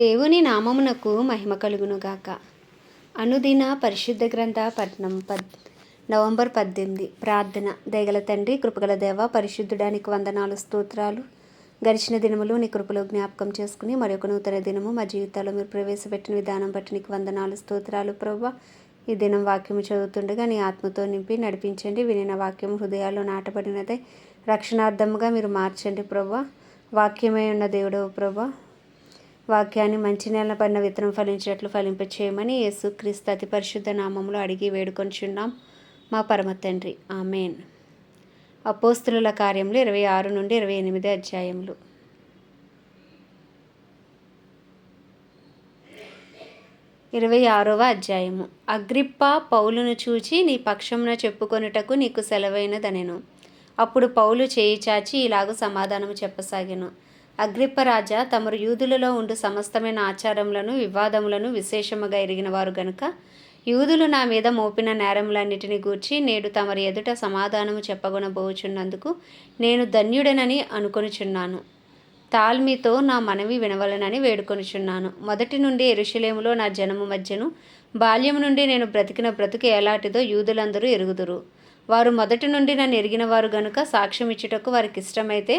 దేవుని నామమునకు మహిమ కలుగునుగాక. అనుదిన పరిశుద్ధ గ్రంథ పట్నం పద్ నవంబర్ పద్దెనిమిది. ప్రార్థన దయగల తండ్రి కృపగల దేవ పరిశుద్ధుడానికి వందనాలు స్తోత్రాలు. గడిచిన దినములు నీ కృపలో జ్ఞాపకం చేసుకుని మరొక నూతన దినము మా జీవితాల్లో మీరు ప్రవేశపెట్టిన విధానం బట్టి నీకు వందనాలు స్తోత్రాలు ప్రభా ఈ దినం వాక్యము చదువుతుండగా నీ ఆత్మతో నింపి నడిపించండి. వినిన వాక్యం హృదయాల్లో నాటబడినదే. రక్షణార్థముగా మీరు మార్చండి ప్రభా వాక్యమై ఉన్న దేవుడవు ప్రభా వాక్యాన్ని మంచి నేల పడిన విత్తనం ఫలించినట్లు ఫలింపచేయమని యేసు క్రీస్తు అతి పరిశుద్ధ నామంలో అడిగి వేడుకొంచున్నాం. మా పరమ తండ్రి. ఆమెన్. అపోస్తుల కార్యములు ఇరవై ఆరు నుండి ఇరవై ఎనిమిది అధ్యాయములు. ఇరవై ఆరవ అధ్యాయము. అగ్రిప్ప పౌలును చూచి నీ పక్షమున చెప్పుకొనుటకు నీకు సెలవైనదనెను. అప్పుడు పౌలు చేయి చాచి ఇలాగ సమాధానము చెప్పసాగెను. అగ్రిప్పరాజా తమరు యూదులలో ఉండు సమస్తమైన ఆచారములను వివాదములను విశేషముగా ఎరిగిన వారు గనుక యూదులు నా మీద మోపిన నేరములన్నిటిని గూర్చి నేడు తమరి ఎదుట సమాధానము చెప్పగొనబోచున్నందుకు నేను ధన్యుడనని అనుకొనుచున్నాను. తాల్మీతో నా మనవి వినవలనని వేడుకొనుచున్నాను. మొదటి నుండి ఎరుషలేములో నా జనము మధ్యను బాల్యము నుండి నేను బ్రతికిన బ్రతుకు ఎలాంటిదో యూదులందరూ ఎరుగుదురు. వారు మొదటి నుండి నన్ను ఎరిగిన వారు గనుక సాక్ష్యం ఇచ్చుటకు వారికి ఇష్టమైతే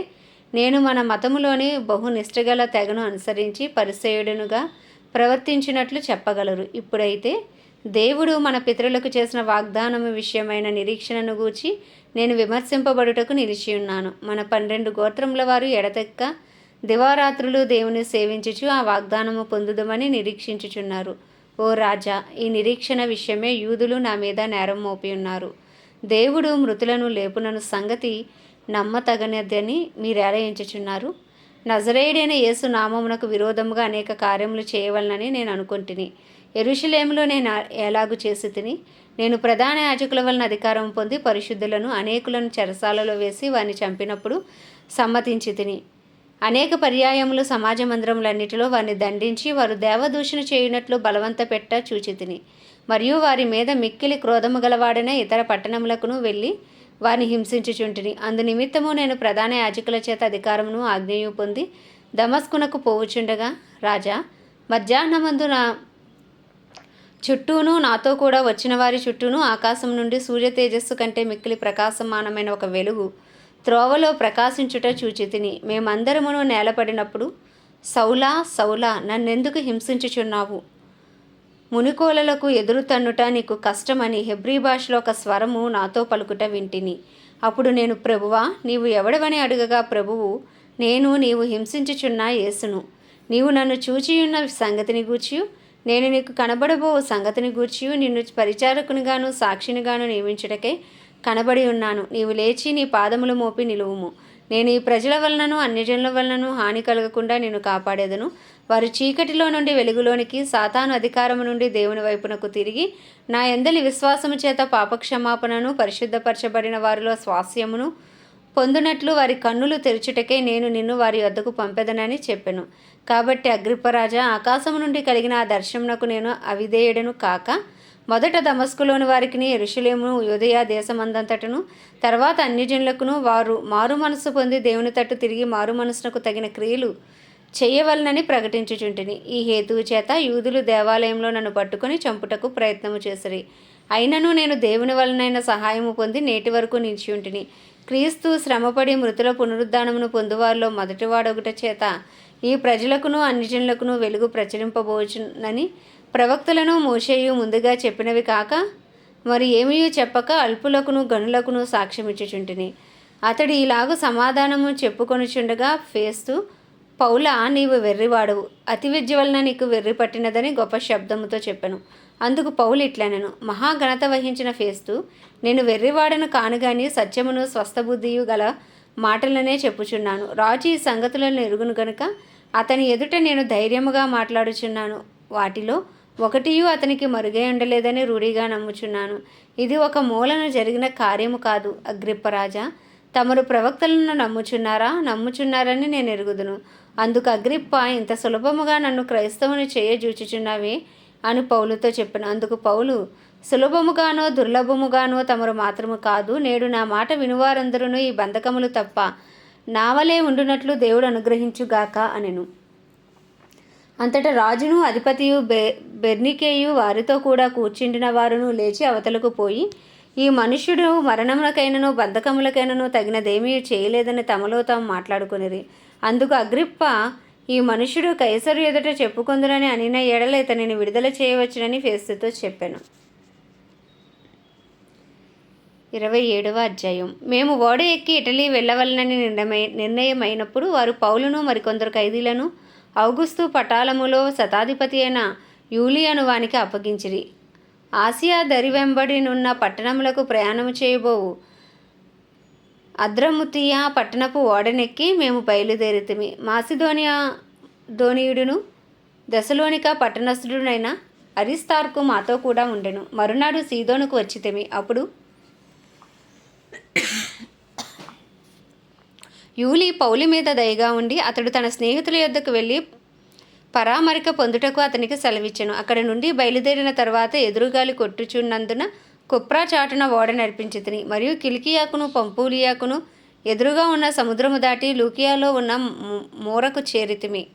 నేను మన మతములోని బహునిష్టగల తెగను అనుసరించి పరిసేయుడునుగా ప్రవర్తించినట్లు చెప్పగలరు. ఇప్పుడైతే దేవుడు మన పితరులకు చేసిన వాగ్దానము విషయమైన నిరీక్షణను గూర్చి నేను విమర్శింపబడుటకు నిలిచి ఉన్నాను. మన పన్నెండు గోత్రముల వారు ఎడతెక్క దివారాత్రులు దేవుని సేవించుచు ఆ వాగ్దానము పొందుదమని నిరీక్షించుచున్నారు. ఓ రాజా ఈ నిరీక్షణ విషయమే యూదులు నా మీద నేరం మోపి ఉన్నారు దేవుడు మృతులను లేపునను సంగతి నమ్మతగనదని మీరు ఎంచుచున్నారు నజరేయుడైన యేసు నామమునకు విరోధముగా అనేక కార్యములు చేయవలనని నేను అనుకుంటుని. ఎరుషులేములో నేను ఎలాగు చేసి తిని నేను ప్రధాన యాజకుల వలన అధికారం పొంది పరిశుద్ధులను అనేకులను చెరసాలలో వేసి వారిని చంపినప్పుడు సమ్మతించి తిని అనేక పర్యాయములు సమాజ మందిరములన్నిటిలో వారిని దండించి వారు దేవదూషణ చేయునట్లు బలవంత పెట్ట చూచితిని. మరియు వారి మీద మిక్కిలి క్రోధము గలవాడైన ఇతర పట్టణములకును వెళ్ళి వారిని హింసించుచుంటిని. అందు నిమిత్తము నేను ప్రధాన యాజకుల చేత అధికారమును ఆజ్ఞయు పొంది దమస్కునకు పోవుచుండగా రాజా మధ్యాహ్నమందు నా చుట్టూను నాతో కూడా వచ్చిన వారి చుట్టూను ఆకాశం నుండి సూర్య తేజస్సు కంటే మిక్కిలి ప్రకాశమానమైన ఒక వెలుగు త్రోవలో ప్రకాశించుట చూచితిని. మేమందరమును నేలపడినప్పుడు సౌలా సౌలా నన్నెందుకు హింసించుచున్నావు? మునికోలలకు ఎదురు తన్నుట నీకు కష్టమని హెబ్రీ భాషలో ఒక స్వరము నాతో పలుకుట వింటిని. అప్పుడు నేను ప్రభువా నీవు ఎవడవని అడుగగా ప్రభువు నేను నీవు హింసించుచున్న యేసును. నీవు నన్ను చూచియున్న సంగతిని గూర్చి నేను నీకు కనబడబో సంగతిని గూర్చి నిన్ను పరిచారకునిగాను సాక్షినిగాను నియమించుటకే కనబడి ఉన్నాను. నీవు లేచి నీ పాదములు మోపి నిలువుము. నేను ఈ ప్రజల వలనను అన్యజనుల వలనను హాని కలగకుండా నేను కాపాడేదను. వారు చీకటిలో నుండి వెలుగులోనికి సాతాను అధికారము నుండి దేవుని వైపునకు తిరిగి నా ఎందలి విశ్వాసము చేత పాపక్షమాపణను పరిశుద్ధపరచబడిన వారిలో స్వాస్యమును పొందునట్లు వారి కన్నులు తెరుచుటకే నేను నిన్ను వారి వద్దకు పంపెదనని చెప్పెను. కాబట్టి అగ్రిప్పరాజా ఆకాశము నుండి కలిగిన ఆ దర్శనమునకు నేను అవిధేయుడను కాక మొదట దమస్కులోని వారికి ఎరుషులేమును ఉదయ దేశమందంతటను తర్వాత అన్యజనులకును వారు మారు మనసు పొంది దేవుని తట్టు తిరిగి మారు మనసునకు తగిన క్రియలు చేయవలనని ప్రకటించుచుంటిని. ఈ హేతువు చేత యూదులు దేవాలయంలో నన్ను పట్టుకొని చంపుటకు ప్రయత్నము చేసిరి. అయినను నేను దేవుని వలనైన సహాయము పొంది నేటి వరకు నిలిచియుంటిని. క్రీస్తు శ్రమపడి మృతుల పునరుద్ధానమును పొందువారిలో మొదటివాడొకట చేత ఈ ప్రజలకును అన్యజనులకును వెలుగు ప్రచురింపబోచునని ప్రవక్తలను మోషేయు ముందుగా చెప్పినవి కాక మరి ఏమీ చెప్పక అల్పులకును గనులకును సాక్ష్యమిచ్చుచుంటిని. అతడు ఇలాగ సమాధానము చెప్పుకొనుచుండగా ఫేస్తూ పౌల నీవు వెర్రివాడవు. అతి విద్య వలన నీకు వెర్రి పట్టినదని గొప్ప శబ్దముతో చెప్పాను. అందుకు పౌలు ఇట్లనెను మహాఘనత వహించిన ఫేస్తు నేను వెర్రివాడను కానుగాని సత్యమును స్వస్థబుద్ధియు గల మాటలనే చెప్పుచున్నాను. రాజు ఈ సంగతులను ఎరుగును గనుక అతని ఎదుట నేను ధైర్యముగా మాట్లాడుచున్నాను. వాటిలో ఒకటియు అతనికి మరుగై ఉండలేదని రూఢిగా నమ్ముచున్నాను. ఇది ఒక మూలను జరిగిన కార్యము కాదు. అగ్రిప్పరాజా తమరు ప్రవక్తలను నమ్ముచున్నారా? నమ్ముచున్నారని నేను ఎరుగుదును. అందుకు అగ్రిప్ప ఇంత సులభముగా నన్ను క్రైస్తవుని చేయజూచుచున్నవి అని పౌలుతో చెప్పాను. అందుకు పౌలు సులభముగానో దుర్లభముగానో తమరు మాత్రము కాదు నేడు నా మాట వినువారందరూ ఈ బంధకములు తప్ప నావలే ఉండునట్లు దేవుడు అనుగ్రహించుగాక అనెను. అంతటా రాజును అధిపతియు బె బెర్నికేయు వారితో కూడా కూర్చుండిన వారును లేచి అవతలకు పోయి ఈ మనుష్యుడు మరణములకైనను బంధకములకైనను తగినదేమీ చేయలేదని తమలో తాము మాట్లాడుకునిరి. అందుకు అగ్రిప్ప ఈ మనుష్యుడు కైసరు ఎదుట చెప్పుకుందురని అనిన ఎడల ఇతనిని విడుదల చేయవచ్చునని ఫేస్తుతో చెప్పాను. ఇరవై ఏడవ అధ్యాయం. మేము ఓడ ఎక్కి ఇటలీ వెళ్ళవలనని నిర్ణయమై నిర్ణయమైనప్పుడు వారు పౌలును మరికొందరు ఖైదీలను ఔగుస్తు పటాలములో శతాధిపతి అయిన యూలియను వానికి అప్పగించిరి. ఆసియా దరి వెంబడినున్న పట్టణములకు ప్రయాణము చేయబోవు అద్రముతియా పట్టణపు ఓడనెక్కి మేము బయలుదేరితిమి. మాసిధోనియా ధోనియుడును దశలోనిక పట్టణస్థుడునైన అరిస్తార్కు మాతో కూడా ఉండెను. మరునాడు సీదోనుకు వచ్చితిమి. అప్పుడు యూలి పౌలి మీద దయగా ఉండి అతడు తన స్నేహితుల యొద్దకు వెళ్ళి పరామరిక పొందుటకు అతనికి సెలవిచ్చాను. అక్కడ నుండి బయలుదేరిన తర్వాత ఎదురుగాలి కొట్టుచున్నందున కుప్రా చాటున ఓడ నడిపించితిని. మరియు కిలికియాకును పంపూలియాకును ఎదురుగా ఉన్న సముద్రము దాటి లూకియాలో ఉన్న మూరకు చేరితిమి.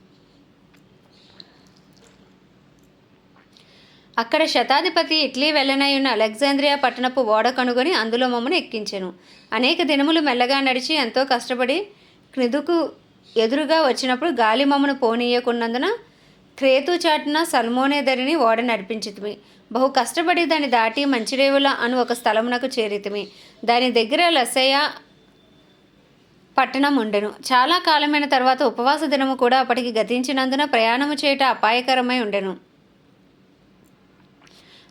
అక్కడ శతాధిపతి ఇట్లీ వెళ్ళనై ఉన్న అలెగ్జాంద్రియా పట్టణపు ఓడ కనుగొని అందులో మమ్మను ఎక్కించెను. అనేక దినములు మెల్లగా నడిచి ఎంతో కష్టపడి క్నిదుకు ఎదురుగా వచ్చినప్పుడు గాలి మమ్మను పోనీయకున్నందున క్రేతు చాటున సల్మోనే దరిని ఓడ నడిపించితిమి. బహు కష్టపడి దాన్ని దాటి మంచిరేవుల అను ఒక స్థలమునకు చేరితిమి. దాని దగ్గర లసయ్య పట్టణం ఉండెను. చాలా కాలమైన తర్వాత ఉపవాస దినము కూడా అప్పటికి గతించినందున ప్రయాణము చేయట అపాయకరమై ఉండెను.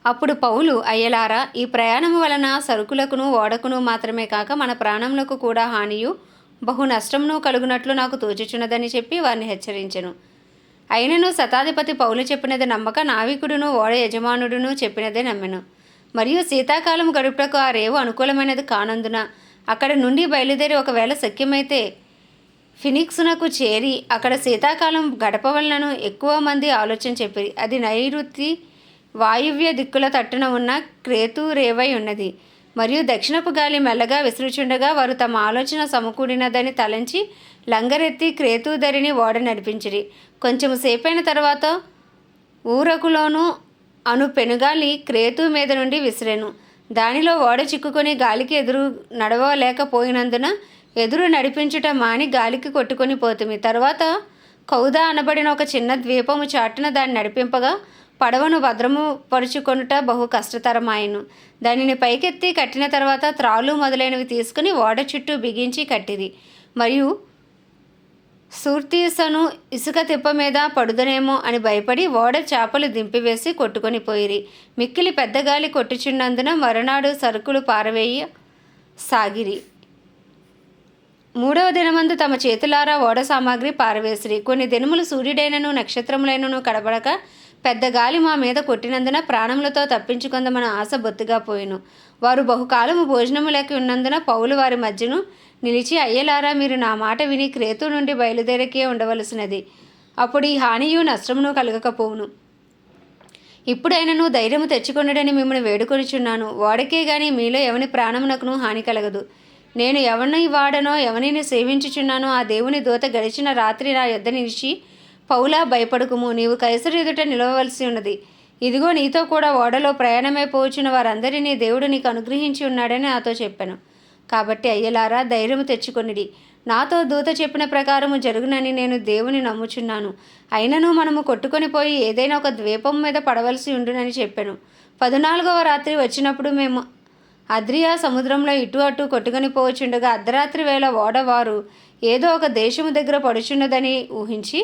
అప్పుడు పౌలు అయ్యలారా ఈ ప్రయాణము వలన సరుకులకును ఓడకును మాత్రమే కాక మన ప్రాణములకు కూడా హానియు బహు నష్టమును కలుగునట్లు నాకు తోచుచున్నదని చెప్పి వారిని హెచ్చరించెను. అయినను శతాధిపతి పౌలు చెప్పినది నమ్మక నావికుడును ఓడ యజమానుడును చెప్పినదే నమ్మెను. మరియు శీతాకాలం గడుపుటకు ఆ రేవు అనుకూలమైనది కానందున అక్కడ నుండి బయలుదేరి ఒకవేళ శక్యమైతే ఫినిక్స్నకు చేరి అక్కడ శీతాకాలం గడపవలనను ఎక్కువ మంది ఆలోచన చెప్పిరి అది నైరుతి వాయువ్య దిక్కుల తట్టున ఉన్న క్రేతు రేవై ఉన్నది. మరియు దక్షిణపు గాలి మెల్లగా విసురుచుండగా వారు తమ ఆలోచన సమకూడినదని తలంచి లంగరెత్తి క్రేతు ధరిని ఓడ నడిపించిరి. కొంచెం సేపైన తర్వాత ఊరకులోనూ అను పెనుగాలి క్రేతు మీద నుండి విసిరాను. దానిలో ఓడ చిక్కుకొని గాలికి ఎదురు నడవలేకపోయినందున ఎదురు నడిపించుట మాని గాలికి కొట్టుకొని పోతుంది తర్వాత కౌదా అనబడిన ఒక చిన్న ద్వీపము చాటున దాన్ని నడిపింపగా పడవను భద్రము పరుచుకొనుట బహు కష్టతరమాయను. దానిని పైకెత్తి కట్టిన తర్వాత త్రాళ్ళు మొదలైనవి తీసుకుని ఓడ చుట్టూ బిగించి కట్టిది మరియు సూర్తీసను ఇసుక తిప్ప మీద పడుదనేమో అని భయపడి ఓడ చేపలు దింపివేసి కొట్టుకొని పోయిరి. మిక్కిలి పెద్ద గాలి కొట్టుచున్నందున మరునాడు సరుకులు పారవేయ సాగిరి. మూడవ దినమందు తమ చేతులారా ఓడ సామాగ్రి పారవేసిరి. కొన్ని దినములు సూర్యుడైనను నక్షత్రములైనను కడబడక పెద్ద గాలి మా మీద కొట్టినందున ప్రాణములతో తప్పించుకుందమన ఆశ బొత్తుగా పోయిను. వారు బహుకాలము భోజనము లేక ఉన్నందున పౌలు వారి మధ్యను నిలిచి అయ్యలారా మీరు నా మాట విని క్రేతు నుండి బయలుదేరకే ఉండవలసినది. అప్పుడు ఈ హానియు నష్టమును కలగకపోవును. ఇప్పుడైనను ధైర్యము తెచ్చుకొనడని మిమ్మల్ని వేడుకొనిచున్నాను. వాడకే గాని మీలో ఎవని ప్రాణమునకును హాని కలగదు. నేను ఎవరిని వాడనో ఎవరిని సేవించుచున్నానో ఆ దేవుని దూత గడిచిన రాత్రి నా యొద్ద నిలిచి పౌలా భయపడుకుము. నీవు కైసరు ఎదుట నిలవవలసి ఉన్నది. ఇదిగో నీతో కూడా ఓడలో ప్రయాణమైపోవచ్చున్న వారందరినీ దేవుడు నీకు అనుగ్రహించి ఉన్నాడని నాతో చెప్పాను. కాబట్టి అయ్యలారా ధైర్యము తెచ్చుకొనిడి. నాతో దూత చెప్పిన ప్రకారము జరుగునని నేను దేవుని నమ్ముచున్నాను. అయినను మనము కొట్టుకొని పోయి ఏదైనా ఒక ద్వీపం మీద పడవలసి ఉండునని చెప్పాను. పద్నాలుగవ రాత్రి వచ్చినప్పుడు మేము అద్రియా సముద్రంలో ఇటు అటు కొట్టుకొని పోవచ్చుండగా అర్ధరాత్రి వేళ ఓడవారు ఏదో ఒక దేశము దగ్గర పడుచున్నదని ఊహించి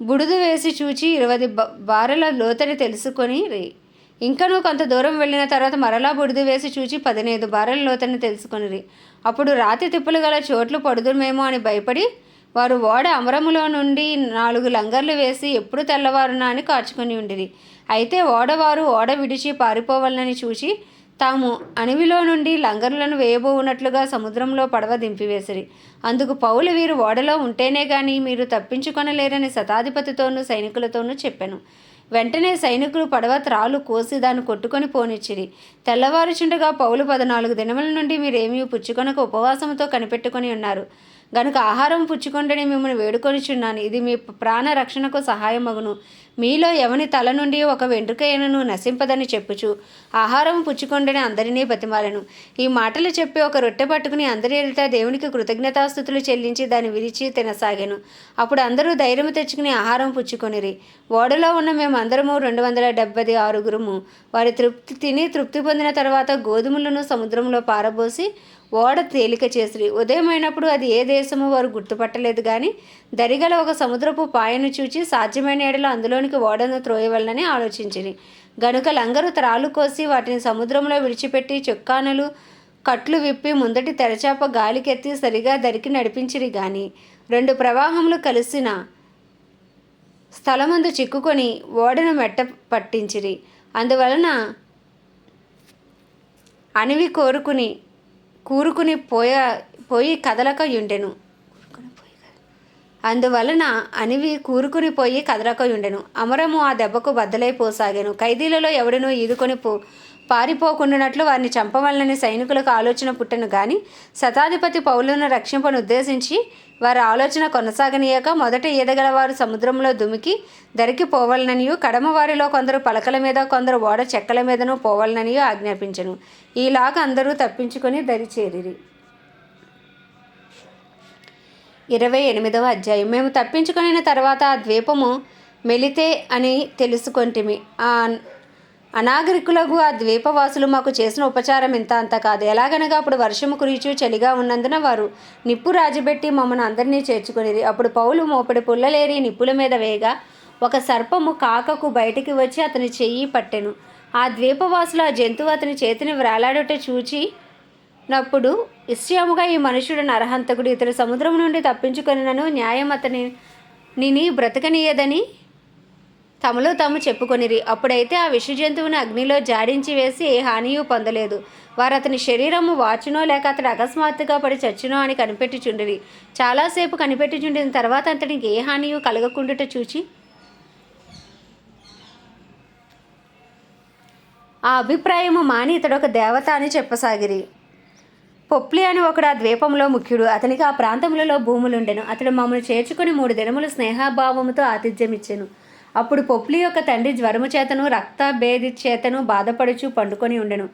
బుడుదు వేసి చూచి ఇరవై బారెల లోతని తెలుసుకొని రే ఇంకనూ కొంత దూరం వెళ్ళిన తర్వాత మరలా బుడిది వేసి చూచి పదినైదు బారల లోతని తెలుసుకొనిరి. అప్పుడు రాతి తిప్పులు గల చోట్లు పడుదుమేమో అని భయపడి వారు ఓడ అమరములో నుండి నాలుగు లంగర్లు వేసి ఎప్పుడు తెల్లవారునా అని కాచుకొని ఉండిరి. అయితే ఓడవారు ఓడ విడిచి పారిపోవాలని చూసి తాము అణివిలో నుండి లంగర్లను వేయబోవునట్లుగా సముద్రంలో పడవ దింపివేసిరి. అందుకు పౌలు వీరు ఓడలో ఉంటేనే గాని మీరు తప్పించుకొనలేరని శతాధిపతితోనూ సైనికులతోనూ చెప్పాను. వెంటనే సైనికులు పడవ త్రాలు కోసి దాన్ని కొట్టుకొని పోనిచ్చిరి. తెల్లవారుచుండగా పౌలు పద్నాలుగు దినముల నుండి మీరేమీ పుచ్చుకొనక ఉపవాసంతో కనిపెట్టుకొని ఉన్నారు. గనుక ఆహారం పుచ్చుకొండని మిమ్మల్ని వేడుకొనిచున్నాను. ఇది మీ ప్రాణ రక్షణకు సహాయమగును. మీలో ఎవని తల నుండి ఒక వెంట్రుకైనను నశింపదని చెప్పుచు ఆహారం పుచ్చుకొండని అందరినీ బతిమాలను. ఈ మాటలు చెప్పి ఒక రొట్టె పట్టుకుని అందరి ఎదుట దేవునికి కృతజ్ఞతాస్థుతులు చెల్లించి దాన్ని విరిచి తినసాగాను. అప్పుడు అందరూ ధైర్యం తెచ్చుకుని ఆహారం పుచ్చుకొనిరి. ఓడలో ఉన్న మేము అందరము రెండు వందల డెబ్బై ఆరుగురుము. వారి తృప్తి తిని తృప్తి పొందిన తర్వాత గోధుమలను సముద్రంలో పారబోసి ఓడ తేలిక చేసిరి. ఉదయమైనప్పుడు అది ఏ దేశమో వారు గుర్తుపట్టలేదు కానీ దరిగల ఒక సముద్రపు పాయను చూచి సాధ్యమైన ఏడలో అందులోనికి ఓడను త్రోయవలనని ఆలోచించిరి. గనుక లంగరు త్రాలు కోసి వాటిని సముద్రంలో విడిచిపెట్టి చొక్కానలు కట్లు విప్పి ముందటి తెరచాప గాలికెత్తి సరిగా దరికి నడిపించిరి గాని రెండు ప్రవాహములు కలిసిన స్థలమందు చిక్కుకొని ఓడను మెట్ట పట్టించిరి. అందువలన అణివి కోరుకుని కూరుకుని పోయ పోయి కదలక ఉండెను అందువలన అనివి కూరుకుని పోయి కదలక ఉండెను అమరము ఆ దెబ్బకు బద్దలైపోసాగాను ఖైదీలలో ఎవడనూ ఈదుకొని పో పారిపోకుండానట్లు వారిని చంపవలనని సైనికులకు ఆలోచన పుట్టను గాని శతాధిపతి పౌలను రక్షింపను ఉద్దేశించి వారి ఆలోచన కొనసాగనీయక మొదట ఈదగలవారు సముద్రంలో దుమికి దరికి పోవాలననియు కడమ వారిలో కొందరు పలకల మీద కొందరు ఓడ చెక్కల మీదను పోవాలననియు ఆజ్ఞాపించను. ఈలాగ అందరూ తప్పించుకొని దరి చేరిరి. ఇరవై ఎనిమిదవ అధ్యాయం. మేము తప్పించుకొనిన తర్వాత ఆ ద్వీపము మెలితే అని తెలుసుకొంటిమి. ఆ అనాగరికులకు ఆ ద్వీపవాసులు మాకు చేసిన ఉపచారం ఇంత అంత కాదు. ఎలాగనగా అప్పుడు వర్షము కురిచు చలిగా ఉన్నందున వారు నిప్పు రాజబెట్టి మమ్మల్ని అందరినీ చేర్చుకునేది. అప్పుడు పౌలు మోపడి పుల్లలేరి నిప్పుల మీద వేగా ఒక సర్పము కాకకు బయటికి వచ్చి అతని చెయ్యి పట్టెను. ఆ ద్వీపవాసులు ఆ జంతువు అతని చేతిని వ్రేలాడుట చూచి నప్పుడు ఇష్టముగా ఈ మనుషుడు నరహంతకుడు ఇతడు సముద్రం నుండి తప్పించుకొనినను న్యాయం అతని నిని బ్రతకనీయదని తమలో తాము చెప్పుకొనిరి. అప్పుడైతే ఆ విష జంతువుని అగ్నిలో జాడించి వేసి ఏ హానియు పొందలేదు. వారు అతని శరీరము వాచునో లేక అతడు అకస్మాత్తుగా పడి చచ్చునో అని కనిపెట్టుచుండిరి. చాలాసేపు కనిపెట్టుచుండిన తర్వాత అతనికి ఏ హానియు కలగకుండుట చూచి ఆ అభిప్రాయము మాని ఇతడు ఒక దేవత అని చెప్పసాగిరి. పొప్లి అని ఒకడు ఆ ద్వీపంలో ముఖ్యుడు. అతనికి ఆ ప్రాంతములలో భూములుండెను. అతడు మమ్మల్ని చేర్చుకొని మూడు దినములు స్నేహభావముతో ఆతిథ్యం ఇచ్చాను అప్పుడు పొప్లి యొక్క తండ్రి జ్వరము చేతను రక్త భేది చేతను బాధపడుచు పండుకొని ఉండెను.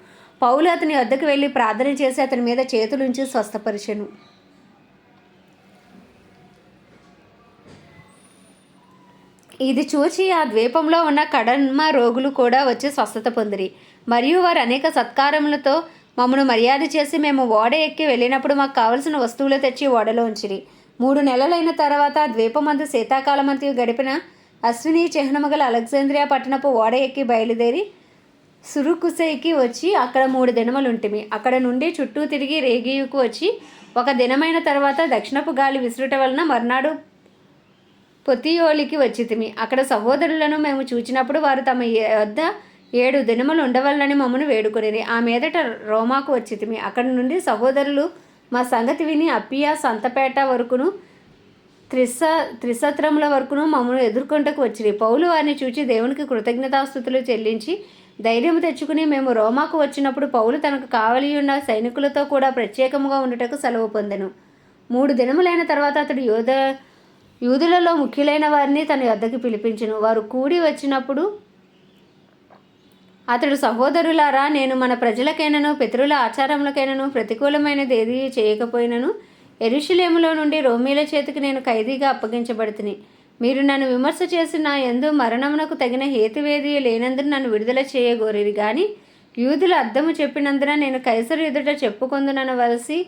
పౌలు అతని వద్దకు వెళ్ళి ప్రార్థన చేసి అతని మీద చేతులుంచి స్వస్థపరిచెను. ఇది చూచి ఆ ద్వీపంలో ఉన్న కడన్మ రోగులు కూడా వచ్చి స్వస్థత పొందిరి. మరియు వారు అనేక సత్కారములతో మమ్మను మర్యాద చేసి మేము ఓడ ఎక్కి వెళ్ళినప్పుడు మాకు కావలసిన వస్తువులు తెచ్చి ఓడలో ఉంచిరి. మూడు నెలలైన తర్వాత ద్వీపమందు శీతాకాలమంతి గడిపిన అశ్విని చిహ్నము గల అలెగ్జాంద్రియా పట్టణపు ఓడ ఎక్కి బయలుదేరి సురుకుసైకి వచ్చి అక్కడ మూడు దినములుంటిమి. అక్కడ నుండి చుట్టూ తిరిగి రేగియుకు వచ్చి ఒక దినమైన తర్వాత దక్షిణపు గాలి విసురుట వలన మర్నాడు పొతియోలికి వచ్చితిమి. అక్కడ సహోదరులను మేము చూచినప్పుడు వారు తమ వద్ద ఏడు దినములు ఉండవలనని మమ్మను వేడుకునేది ఆ మీదట రోమాకు వచ్చితిమి. అక్కడి నుండి సహోదరులు మా సంగతి విని అప్పియా సంతపేట వరకును త్రిస త్రిసత్రముల వరకును మమ్మల్ని ఎదుర్కొంటకు వచ్చింది పౌలు వారిని చూచి దేవునికి కృతజ్ఞతాస్థుతులు చెల్లించి ధైర్యం తెచ్చుకుని మేము రోమాకు వచ్చినప్పుడు పౌలు తనకు కావలి ఉన్న సైనికులతో కూడా ప్రత్యేకముగా ఉండుటకు సెలవు పొందెను. మూడు దినములైన తర్వాత అతడు యోధ యూదులలో ముఖ్యులైన వారిని తన వద్దకు పిలిపించను. వారు కూడి వచ్చినప్పుడు అతడు సహోదరులారా నేను మన ప్రజలకైనను పితరుల ఆచారములకైనను ప్రతికూలమైనది ఏది చేయకపోయినను ఎరుషులేములో నుండి రోమీల చేతికి నేను ఖైదీగా అప్పగించబడుతుని. మీరు నన్ను విమర్శ చేసి నా ఎందు మరణమునకు తగిన హేతువేది లేనందున నన్ను విడుదల చేయగోరిరి కానీ యూదుల అర్థము చెప్పినందున నేను కైసరు ఎదుట చెప్పుకొందునవలసి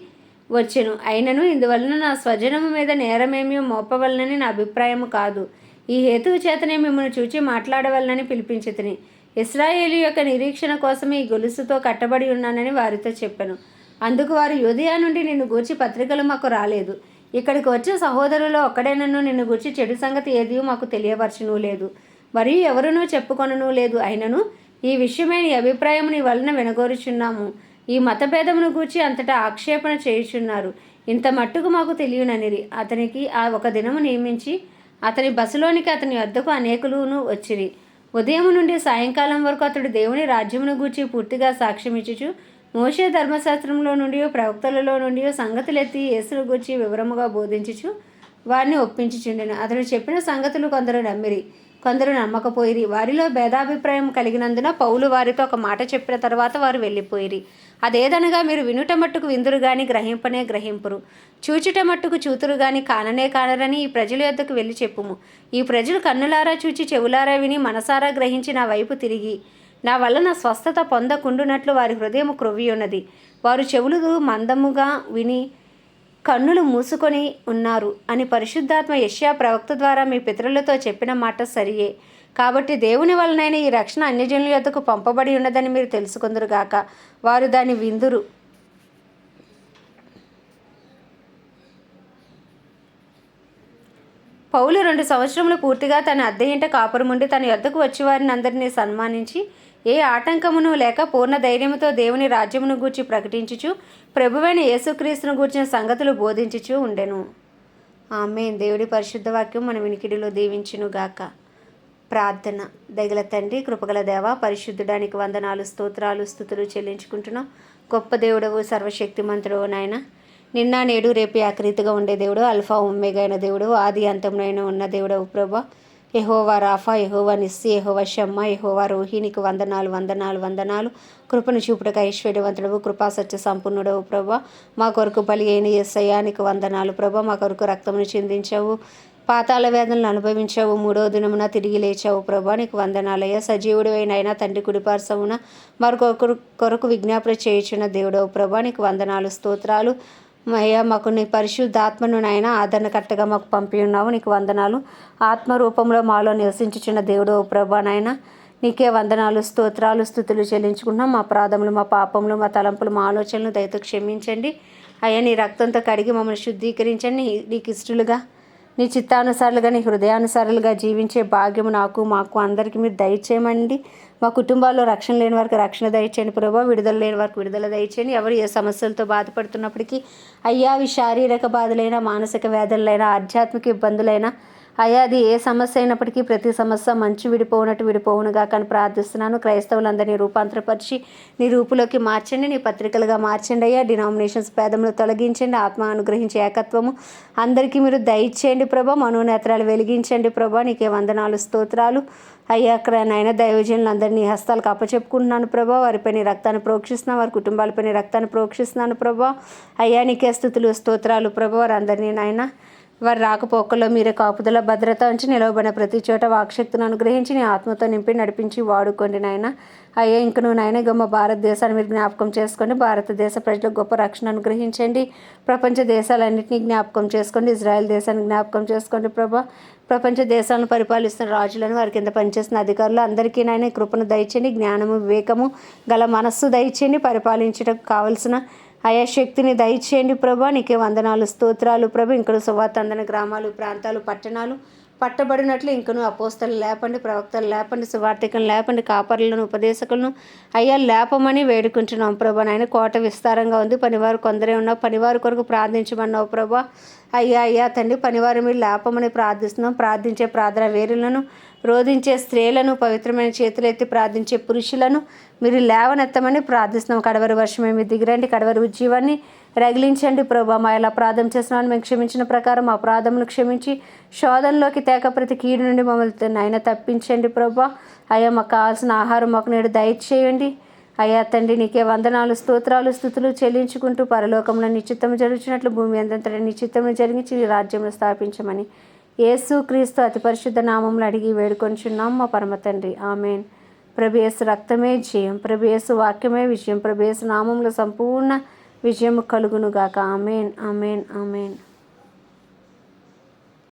వచ్చెను. అయినను ఇందువలన నా స్వజనము మీద నేరమేమీ మోపవలనని నా అభిప్రాయము కాదు. ఈ హేతువు చేతనే మిమ్మల్ని చూచి మాట్లాడవలనని పిలిపించితిని. ఇస్రాయేలు యొక్క నిరీక్షణ కోసమే ఈ గొలుసుతో కట్టబడి ఉన్నానని వారితో చెప్పాను. అందుకు వారు యోధియా నుండి నిన్ను గూర్చి పత్రికలు మాకు రాలేదు. ఇక్కడికి వచ్చే సహోదరులో ఒక్కడేనను నిన్ను గూర్చి చెడు సంగతి ఏది మాకు తెలియపరచును లేదు. మరియు ఎవరునూ చెప్పుకొనను లేదు. అయినను ఈ విషయమైన నీ అభిప్రాయం నీ వలన వినగోరుచున్నాము. ఈ మతభేదమును గూర్చి అంతటా ఆక్షేపణ చేయుచున్నారు. ఇంత మట్టుకు మాకు తెలియననిరి. అతనికి ఆ ఒక దినము నియమించి అతని బస్సులోనికి అతని వద్దకు అనేకులును వచ్చిరి. ఉదయం నుండి సాయంకాలం వరకు అతడు దేవుని రాజ్యమును గూర్చి పూర్తిగా సాక్ష్యమిచ్చుచు ఇచ్చుచు మోషే ధర్మశాస్త్రంలో నుండి ప్రవక్తలలో నుండి సంగతులెత్తి యేసును గురించి వివరముగా బోధించుచు వారిని ఒప్పించుచుండెను. అతడు చెప్పిన సంగతులు కొందరు నమ్మిరి కొందరు నమ్మకపోయిరి. వారిలో భేదాభిప్రాయం కలిగినందున పౌలు వారితో ఒక మాట చెప్పిన తర్వాత వారు వెళ్ళిపోయిరి. అదేదనగా మీరు వినుట మట్టుకు విందురు గాని గ్రహింపనే గ్రహింపురు. చూచుట మట్టుకు చూతురు గాని కాననే కానరని ఈ ప్రజల యొద్దకు వెళ్ళి చెప్పుము. ఈ ప్రజలు కన్నులారా చూచి చెవులారా విని మనసారా గ్రహించి నా వైపు తిరిగి నా వలన స్వస్థత పొందకుండునట్లు వారి హృదయం క్రొవ్వి ఉన్నది వారు చెవులు మందముగా విని కన్నులు మూసుకొని ఉన్నారు అని పరిశుద్ధాత్మ యష్యా ప్రవక్త ద్వారా మీ పితరులతో చెప్పిన మాట సరియే. కాబట్టి దేవుని వలనైన ఈ రక్షణ అన్యజనుల యొద్దకు పంపబడి ఉన్నదని మీరు తెలుసుకుందరుగాక వారు దాని విందురు. పౌలు రెండు సంవత్సరములు పూర్తిగా తన అద్దె ఇంట కాపురముండి తన యొద్దకు వచ్చి వారిని అందరినీ సన్మానించి ఏ ఆటంకమును లేక పూర్ణ ధైర్యముతో దేవుని రాజ్యమును గూర్చి ప్రకటించుచు ప్రభువైన యేసుక్రీస్తును గూర్చిన సంగతులు బోధించుచు ఉండెను. ఆమె దేవుడి పరిశుద్ధ వాక్యం మన వినికిడిలో దీవించునుగాక. ప్రార్థన దగల తండ్రి కృపగల దేవ పరిశుద్ధుడానికి వందనాలు స్తోత్రాలు స్థుతులు చెల్లించుకుంటున్నాం. గొప్ప దేవుడవు సర్వశక్తిమంతుడు నాయన. నిన్న నేడు రేపు ఆకరీతిగా ఉండే దేవుడు అల్ఫా ఉమ్మేగైన దేవుడు ఆది అంతంలో ఉన్న దేవుడవు ప్రభా. ఎహోవా రాఫా యహోవా నిస్సి ఎహోవా షమ్మ ఎహోవా రోహిణికి వందనాలు వందనాలు వందనాలు. కృపను చూపుటకు ఐశ్వర్యవంతుడవు కృపా సత్య సంపూర్ణుడవు ప్రభా. మా కొరకు బలి అయిన ఎస్సయానికి వందనాలు ప్రభా. మా కొరకు రక్తమును చిందించావు పాతాల వేదనలు అనుభవించావు మూడో దినమున తిరిగి లేచావు ప్రభా. నీకు వందనాలయ్యా. సజీవుడు అయినా తండ్రి కుడిపార్సమున మరొకరు కొరకు విజ్ఞాపన చేయుచున్న దేవుడవు ప్రభా. నీకు వందనాలు స్తోత్రాలు. అయ్యా మాకు నీ పరిశుద్ధాత్మను నాయన ఆదరణకర్తగా మాకు పంపి ఉన్నావు. నీకు వందనాలు. ఆత్మ రూపంలో మాలో నివసించుచున్న దేవుడు ప్రభా నాయన నీకే వందనాలు స్తోత్రాలు స్థుతులు చెల్లించుకున్నాం మా ప్రాధములు మా పాపములు మా తలంపులు మా ఆలోచనలు దయతో క్షమించండి. అయ్యా నీ రక్తంతో కడిగి మమ్మల్ని శుద్ధీకరించండి. నీకు ఇష్టలుగా నీ చిత్తానుసారులుగా నీ హృదయానుసారులుగా జీవించే భాగ్యము నాకు మాకు అందరికీ మీరు దయచేయమండి. మా కుటుంబాల్లో రక్షణ లేని వారికి రక్షణ దయచేయండి ప్రభావ విడుదల లేని వారికి విడుదల దయచేయండి. ఎవరు ఏ సమస్యలతో బాధపడుతున్నప్పటికీ అయ్యా అవి శారీరక బాధలైనా మానసిక వ్యాధులైనా ఆధ్యాత్మిక ఇబ్బందులైనా అయ్యా అది ఏ సమస్య అయినప్పటికీ ప్రతి సమస్య మంచి విడిపోవునట్టు విడిపోవునుగా కానీ ప్రార్థిస్తున్నాను. క్రైస్తవులందరినీ రూపాంతరపరిచి నీ రూపులోకి మార్చండి నీ పత్రికలుగా మార్చండి అయ్యా. డినామినేషన్స్ పేదములు తొలగించండి ఆత్మ అనుగ్రహించే ఏకత్వము అందరికీ మీరు దయచేయండి ప్రభా. మనోనేత్రాలు వెలిగించండి ప్రభా. నీకే వందనాలు స్తోత్రాలు. అయ్యా అక్కడ నాయన దైవజనులు అందరినీ హస్తాలకు అప్పచెప్పుకుంటున్నాను ప్రభా. వారిపై నీ రక్తాన్ని ప్రోక్షిస్తున్నాను వారి కుటుంబాలపై నీ రక్తాన్ని ప్రోక్షిస్తున్నాను ప్రభా. అయ్యా నీకే స్థుతులు స్తోత్రాలు ప్రభా. వారందరినీ నాయన వారి రాకపోకల్లో మీరే కాపుదల భద్రత ఉంచి నిలవబడిన ప్రతి చోట వాక్శక్తిని అనుగ్రహించి నీ ఆత్మతో నింపి నడిపించి వాడుకోండి నాయన. అయ్యా ఇంక నువ్వు నాయన గొప్ప భారతదేశాన్ని మీరు జ్ఞాపకం చేసుకోండి భారతదేశ ప్రజలకు గొప్ప రక్షణ అనుగ్రహించండి. ప్రపంచ దేశాలన్నింటినీ జ్ఞాపకం చేసుకోండి ఇజ్రాయెల్ దేశాన్ని జ్ఞాపకం చేసుకోండి ప్రభా ప్రపంచ దేశాలను పరిపాలిస్తున్న రాజులను వారి కింద పనిచేస్తున్న అధికారులు అందరికీ నాయన కృపను దయచేయండి జ్ఞానము వివేకము గల మనస్సు దయచేయండి పరిపాలించడం కావలసిన ఆయా శక్తిని దయచేయండి ప్రభా. నీకే వందనాలు స్తోత్రాలు ప్రభు. ఇంకను సువార్తందన గ్రామాలు ప్రాంతాలు పట్టణాలు పట్టబడినట్లు ఇంకను అపోస్తలు లేపండి ప్రవక్తలు లేపండి సువార్థికలు లేపండి కాపర్లను ఉపదేశకులను అయ్యా లేపమని వేడుకుంటున్నాం ప్రభా. నాయన కోట విస్తారంగా ఉంది. పనివారు కొందరే ఉన్నావు పనివారి కొరకు ప్రార్థించమన్నావు ప్రభా. అయ్యా అయ్యా తండ్రి పనివారు మీరు లేపమని ప్రార్థిస్తున్నాం. ప్రార్థించే ప్రార్థన వేరులను రోధించే స్త్రీలను పవిత్రమైన చేతులు ఎత్తి ప్రార్థించే పురుషులను మీరు లేవనెత్తమని ప్రార్థిస్తున్నాం. కడవరి వర్షమే మీరు దిగిరండి. కడవరి ఉజ్జీవాన్ని రగిలించండి ప్రభా. మా ఎలా ప్రార్థన చేస్తున్నాను మేము క్షమించిన ప్రకారం మా ప్రార్థనలు క్షమించి శోధనలోకి తేక ప్రతి కీడు నుండి మమ్మల్ని ఆయన తప్పించండి ప్రభా. అయ్యా మాకు కావాల్సిన ఆహారం మాకు నేడు దయచేయండి. అయ్యా తండ్రి నీకే వందనాలు స్తోత్రాలు స్థుతులు చెల్లించుకుంటూ పరలోకంలో నిశ్చితం జరుగుతున్నట్లు భూమి అందంతటి నిశ్చితం జరిగించి నీ రాజ్యంలో స్థాపించమని యేసు క్రీస్తు అతి పరిశుద్ధ నామంలో అడిగి వేడుకొంచున్నాం. మా పరమ తండ్రి. ఆమెన్. ప్రభేసు రక్తమే జయం ప్రభేసు వాక్యమే విజయం ప్రభేసు నామంలో సంపూర్ణ విజయం కలుగునుగాక. Amen amen amen.